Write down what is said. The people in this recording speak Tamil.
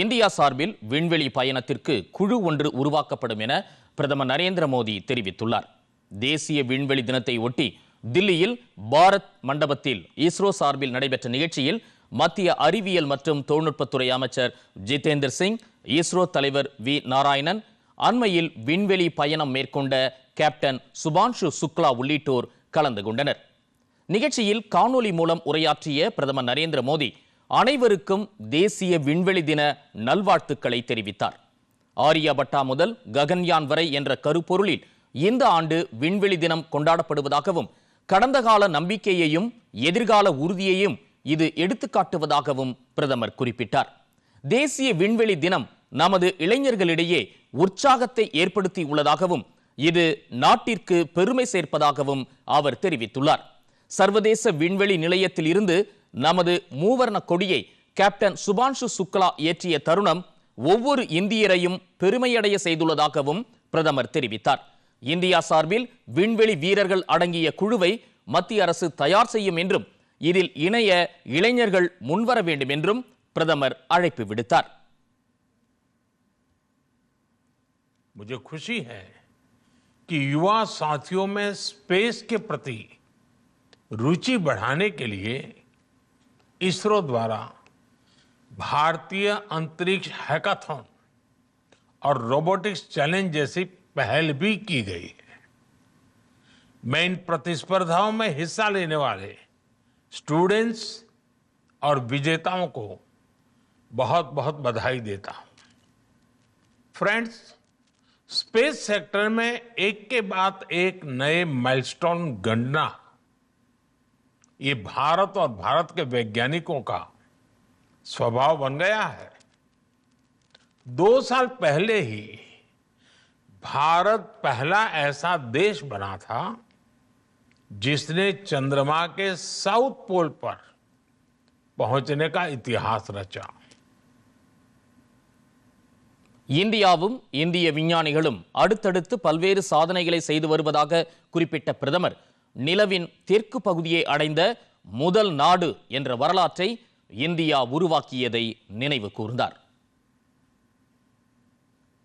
இந்தியா சார்பில் விண்வெளி பயணத்திற்கு குழு ஒன்று உருவாக்கப்படும் என பிரதமர் நரேந்திர மோடி தெரிவித்துள்ளார். தேசிய விண்வெளி தினத்தை ஒட்டி தில்லியில் பாரத் மண்டபத்தில் இஸ்ரோ சார்பில் நடைபெற்ற நிகழ்ச்சியில் மத்திய அறிவியல் மற்றும் தொழில்நுட்பத்துறை அமைச்சர் ஜிதேந்தர் சிங் இஸ்ரோ தலைவர் வி நாராயணன் அண்மையில் விண்வெளி பயணம் மேற்கொண்ட கேப்டன் சுபான்ஷு சுக்லா உள்ளிட்டோர் கலந்து கொண்டனர். நிகழ்ச்சியில் காணொலி மூலம் உரையாற்றிய பிரதமர் நரேந்திர மோடி அனைவருக்கும் தேசிய விண்வெளி தின நல்வாழ்த்துக்களை தெரிவித்தார். ஆரியபட்டா முதல் ககன்யான் வரை என்ற கருப்பொருளில் இந்த ஆண்டு விண்வெளி தினம் கொண்டாடப்படுவதாகவும் கடந்த கால நம்பிக்கையையும் எதிர்கால உறுதியையும் இது எடுத்துக்காட்டுவதாகவும் பிரதமர் குறிப்பிட்டார். தேசிய விண்வெளி தினம் நமது இளைஞர்களிடையே உற்சாகத்தை ஏற்படுத்தி உள்ளதாகவும் இது நாட்டிற்கு பெருமை சேர்ப்பதாகவும் அவர் தெரிவித்துள்ளார். சர்வதேச விண்வெளி நிலையத்தில் இருந்து நமது மூவர்ண கொடியை கேப்டன் சுபான்ஷு சுக்லா ஏற்றிய தருணம் ஒவ்வொரு இந்தியரையும் பெருமையடைய செய்துள்ளதாகவும் பிரதமர் தெரிவித்தார் இந்தியா சார்பில் விண்வெளி வீரர்கள் அடங்கிய குழுவை மத்திய அரசு தயார் செய்யும் என்றும் இதில் இணைய இளைஞர்கள் முன்வர வேண்டும் என்றும் பிரதமர் அழைப்பு விடுத்தார் मुझे खुशी है कि युवा साथियों में स्पेस के प्रति रुचि बढ़ाने के लिए इसरो द्वारा भारतीय अंतरिक्ष हैकाथॉन और रोबोटिक्स चैलेंज जैसी पहल भी की गई है। मैं इन प्रतिस्पर्धाओं में हिस्सा लेने वाले स्टूडेंट्स और विजेताओं को बहुत बहुत बधाई देता हूँ। फ्रेंड्स, स्पेस सेक्टर में एक के बाद एक नए माइलस्टोन गणना ये भारत और भारत के वैज्ञानिकों का स्वभाव बन गया है दो साल पहले ही भारत पहला ऐसा देश बना था जिसने चंद्रमा के साउथ पोल पर पहुंचने का इतिहास रचा இந்தியாவும் இந்திய விஞ்ஞானிகளும் அடுத்தடுத்து பல்வேறு சாதனைகளை செய்து வருவதாக குறிப்பிட்ட பிரதமர் நிலவின் தெற்கு பகுதியை அடைந்த முதல் நாடு என்ற வரலாற்றை இந்தியா உருவாக்கியதை நினைவு கூர்ந்தார்.